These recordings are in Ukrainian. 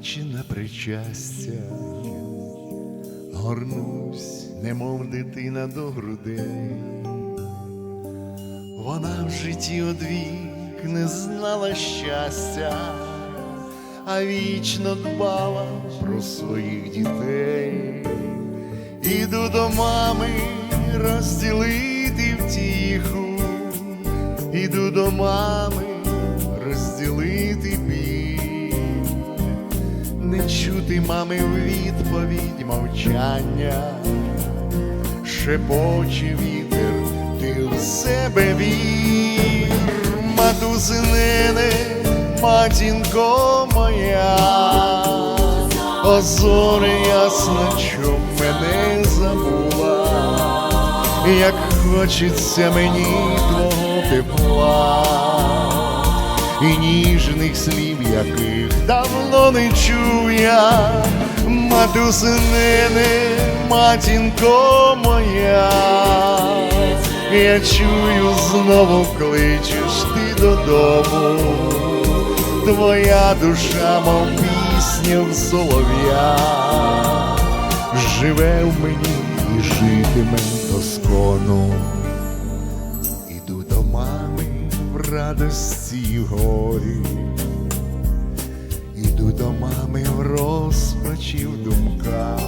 неначе на причастя, горнусь, немов дитина до грудей, вона в житті одвік не знала щастя, а вічно дбала про своїх дітей, іду до мами розділити втіху, іду до мами. Чути мами відповідь мовчання, шепоче вітер, ти в себе вір, матусинине, матінко моя, озоре ясно, що мене забула, як хочеться мені твого тепла і ніжних слів, яких давно не чув я, матусинине, матінко моя, я чую, знову кличеш ти додому, твоя душа, мов пісня в солов'я, живе в мені і житиме доскону. Радості в горі, іду до мами в розпачі в думках.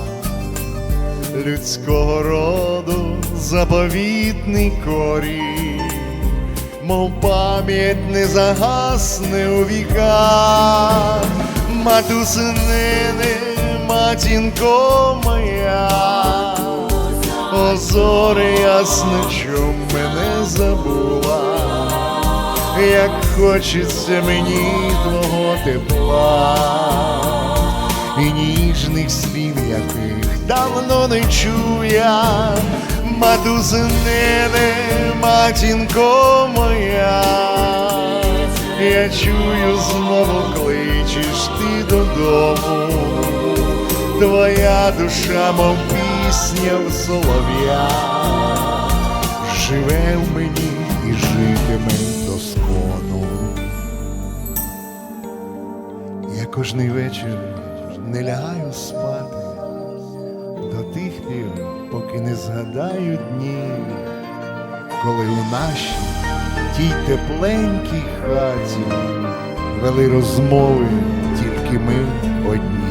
Людського роду заповітний корінь, мов пам'ять не загасне у віках, матусинине, матінко моя. Озоре ясно, що мене забула, як хочеться мені твого тепла. І ніжних слів, яких давно не чув я, матінко моя, я чую, знову кличеш ти додому. Твоя душа, мов пісня в солов'я, живе в мені і житиме доскону. Я кожний вечір не лягаю спати до тих пір, поки не згадаю дні, коли у нашій тій тепленькій хаті вели розмови тільки ми одні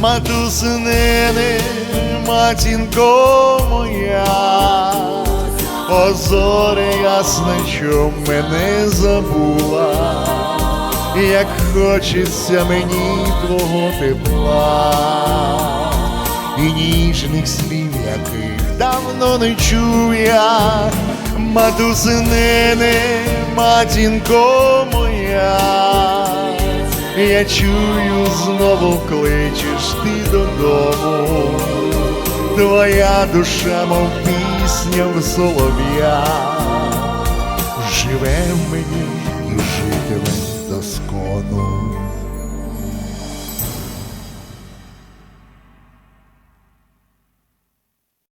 матусинине, матінко озоре ясне, що мене забула, як хочеться мені твого тепла. І ніжних слів, яких давно не чув я, матусинине, матінко моя. Я чую, знову кличеш ти додому, твоя душа, мов пісня в солов'я, живе мені і житиме доскону.